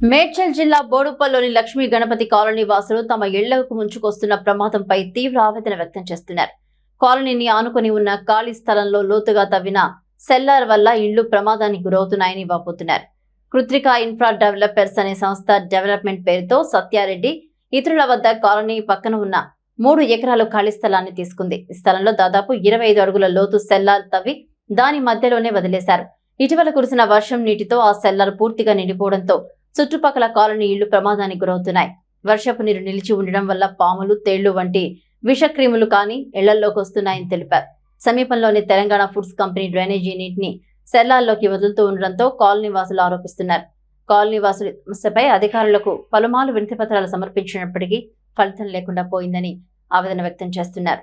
మేడ్చల్ జిల్లా బోడుపల్లిలోని లక్ష్మీ గణపతి కాలనీ వాసులు తమ ఇళ్ళకు ముంచుకొస్తున్న ప్రమాదంపై తీవ్ర ఆవేదన వ్యక్తం చేస్తున్నారు. కాలనీని ఆనుకొని ఉన్న ఖాళీ స్థలంలో లోతుగా తవ్విన సెల్లార్ వల్ల ఇళ్ళు ప్రమాదానికి గురవుతున్నాయని వాపోతున్నారు. కృత్రిక ఇన్ఫ్రా డెవలపర్స్ అనే సంస్థ డెవలప్మెంట్ పేరుతో సత్యారెడ్డి ఇతరుల వద్ద కాలనీ పక్కన ఉన్న మూడు ఎకరాల ఖాళీ స్థలాన్ని తీసుకుంది. ఈ స్థలంలో దాదాపు ఇరవై ఐదు అడుగుల లోతు సెల్లార్ తవ్వి దాని మధ్యలోనే వదిలేశారు. ఇటీవల కురిసిన వర్షం నీటితో ఆ సెల్లార్ పూర్తిగా నిండిపోవడంతో చుట్టుపక్కల కాలనీ ఇళ్ళు ప్రమాదానికి గురవుతున్నాయి. వర్షపు నీరు నిలిచి ఉండడం వల్ల పాములు తేళ్ళు వంటి విషక్రిములు కానీ ఇళ్ళలోకి వస్తున్నాయని తెలిపారు. సమీపంలోని తెలంగాణ ఫుడ్స్ కంపెనీ డ్రైనేజీ నీటిని సెల్లాల్లోకి వదులుతూ ఉండడంతో కాలనీ వాసులు ఆరోపిస్తున్నారు. కాలనీ వాసుల సమస్యపై అధికారులకు పలుమార్లు వినతిపత్రాలు సమర్పించినప్పటికీ ఫలితం లేకుండా పోయిందని ఆవేదన వ్యక్తం చేస్తున్నారు.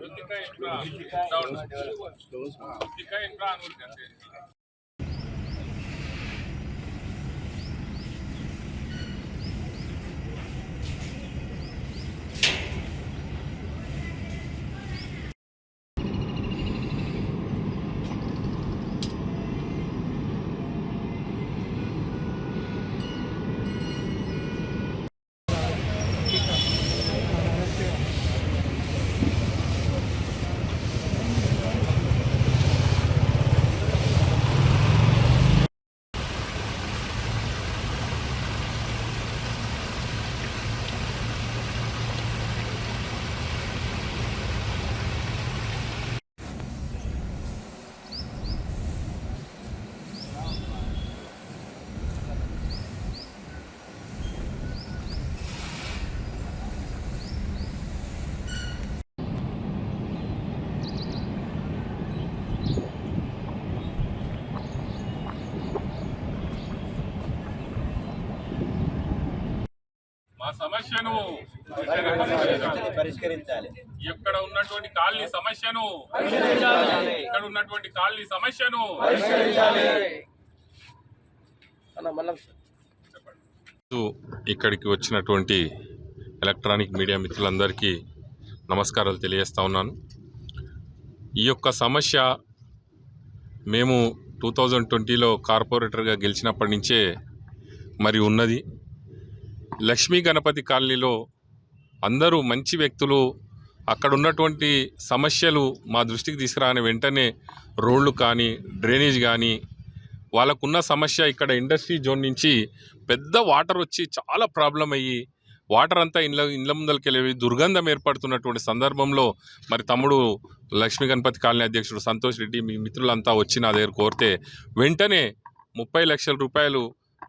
Kritika infra down. Kritika infra Anuru కంటే. మా సమస్యను పరిష్కరించాలి. ఇక్కడ ఉన్నటువంటి కాలనీ సమస్యను ఇక్కడ ఉన్నటువంటి కాలనీ సమస్యను ఇక్కడికి వచ్చినటువంటి ఎలక్ట్రానిక్ మీడియా మిత్రులందరికీ నమస్కారాలు తెలియజేస్తా ఉన్నాను. ఈ యొక్క సమస్య మేము టూ థౌజండ్ ట్వంటీలో కార్పొరేటర్గా గెలిచినప్పటి నుంచే మరి ఉన్నది. లక్ష్మీ గణపతి కాలనీలో అందరూ మంచి వ్యక్తులు అక్కడ ఉన్నటువంటి సమస్యలు మా దృష్టికి తీసుకురాని వెంటనే రోడ్లు కానీ డ్రైనేజ్ కానీ వాళ్ళకున్న సమస్య ఇక్కడ ఇండస్ట్రీ జోన్ నుంచి పెద్ద వాటర్ వచ్చి చాలా ప్రాబ్లం అయ్యి వాటర్ అంతా ఇండ్ల ఇండ్ల ముందరికి దుర్గంధం ఏర్పడుతున్నటువంటి సందర్భంలో మరి తమ్ముడు లక్ష్మీ గణపతి కాలనీ అధ్యక్షుడు సంతోష్ రెడ్డి మీ మిత్రులంతా వచ్చి నా దగ్గర కోరితే వెంటనే ముప్పై లక్షల రూపాయలు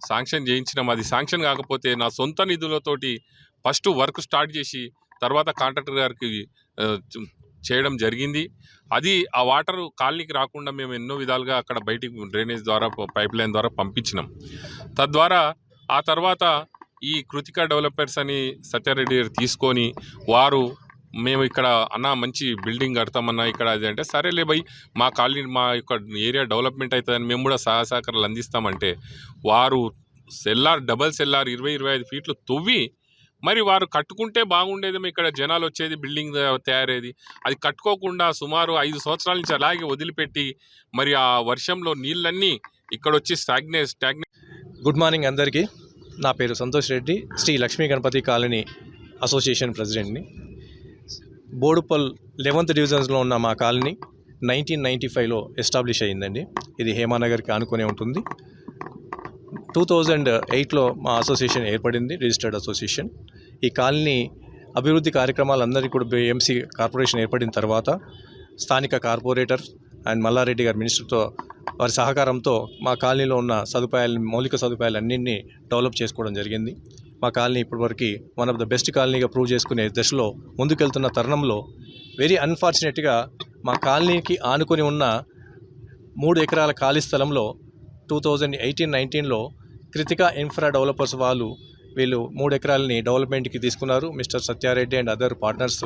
శాంక్షన్ చేయించినాం. అది శాంక్షన్ కాకపోతే నా సొంత నిధులతోటి ఫస్ట్ వర్క్ స్టార్ట్ చేసి తర్వాత కాంట్రాక్టర్ గారికి చేయడం జరిగింది. అది ఆ వాటర్ కాలనీకి రాకుండా మేము ఎన్నో విధాలుగా అక్కడ బయటికి డ్రైనేజ్ ద్వారా పైప్ లైన్ ద్వారా పంపించినాం. తద్వారా ఆ తర్వాత ఈ కృతిక డెవలపర్స్ అని సత్యారెడ్డి గారు తీసుకొని వారు మేము ఇక్కడ అన్న మంచి బిల్డింగ్ కడతామన్నా ఇక్కడ అది అంటే సరేలే భయ్ మా కాలనీ మా యొక్క ఏరియా డెవలప్మెంట్ అవుతుందని మేము కూడా సహాయ సహకారాలు అందిస్తామంటే వారు సెల్లార్ డబల్ సెల్లార్ ఇరవై ఇరవై ఐదు ఫీట్లు తవ్వి మరి వారు కట్టుకుంటే బాగుండేదేమో ఇక్కడ జనాలు వచ్చేది బిల్డింగ్ తయారయ్యేది అది కట్టుకోకుండా సుమారు ఐదు సంవత్సరాల నుంచి అలాగే వదిలిపెట్టి మరి ఆ వర్షంలో నీళ్ళన్నీ ఇక్కడ వచ్చి స్టాగ్నే స్టాగ్నే గుడ్ మార్నింగ్ అందరికీ. నా పేరు సంతోష్ రెడ్డి శ్రీ లక్ష్మీ గణపతి కాలనీ అసోసియేషన్ ప్రెసిడెంట్ని. బోడుపల్ లెవెంత్ డివిజన్స్లో ఉన్న మా కాలనీ నైన్టీన్ నైంటీ ఫైవ్లో ఎస్టాబ్లిష్ అయ్యిందండి. ఇది హేమానగర్కి ఆనుకునే ఉంటుంది. టూ థౌజండ్ ఎయిట్లో మా అసోసియేషన్ ఏర్పడింది రిజిస్టర్డ్ అసోసియేషన్. ఈ కాలనీ అభివృద్ధి కార్యక్రమాలందరికీ కూడా బిఎంసీ కార్పొరేషన్ ఏర్పడిన తర్వాత స్థానిక కార్పొరేటర్ అండ్ మల్లారెడ్డి గారి మినిస్టర్తో వారి సహకారంతో మా కాలనీలో ఉన్న సదుపాయాలు మౌలిక సదుపాయాలు అన్నింటినీ డెవలప్ చేసుకోవడం జరిగింది. మా కాలనీ ఇప్పటివరకు వన్ ఆఫ్ ద బెస్ట్ కాలనీగా ప్రూవ్ చేసుకునే దశలో ముందుకెళ్తున్న తరుణంలో వెరీ అన్ఫార్చునేట్గా మా కాలనీకి ఆనుకొని ఉన్న మూడు ఎకరాల ఖాళీ స్థలంలో టూ థౌజండ్ ఎయిటీన్ నైన్టీన్లో కృతిక ఇన్ఫ్రా డెవలపర్స్ వాళ్ళు వీళ్ళు మూడు ఎకరాలని డెవలప్మెంట్కి తీసుకున్నారు. Mister Satya Reddy and other partners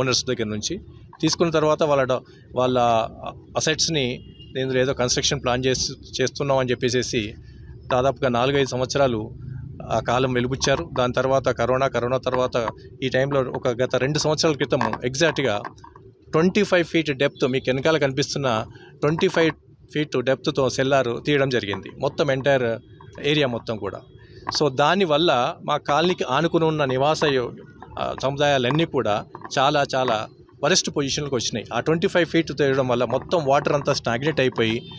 owners దగ్గర నుంచి. తీసుకున్న తర్వాత వాళ్ళ వాళ్ళ అసెట్స్ని నేను ఏదో కన్స్ట్రక్షన్ ప్లాన్ చేసి చేస్తున్నాం అని చెప్పేసి దాదాపుగా నాలుగైదు సంవత్సరాలు ఆ కాలం వెలుబుచ్చారు. దాని తర్వాత కరోనా కరోనా తర్వాత ఈ టైంలో ఒక గత రెండు సంవత్సరాల క్రితం ఎగ్జాక్ట్గా ట్వంటీ ఫైవ్ ఫీట్ డెప్త్ మీకు వెనకాల కనిపిస్తున్న ట్వంటీ ఫైవ్ ఫీట్ డెప్త్తో సెల్లార్ తీయడం జరిగింది. మొత్తం ఎంటైర్ ఏరియా మొత్తం కూడా. సో దానివల్ల మా కాలనీకి ఆనుకుని ఉన్న నివాస సముదాయాలన్నీ కూడా చాలా చాలా వరెస్ట్ పొజిషన్కి వచ్చినాయి. ఆ ట్వంటీ ఫైవ్ ఫీట్ తీయడం వల్ల మొత్తం వాటర్ అంతా స్టాగ్నేట్ అయిపోయి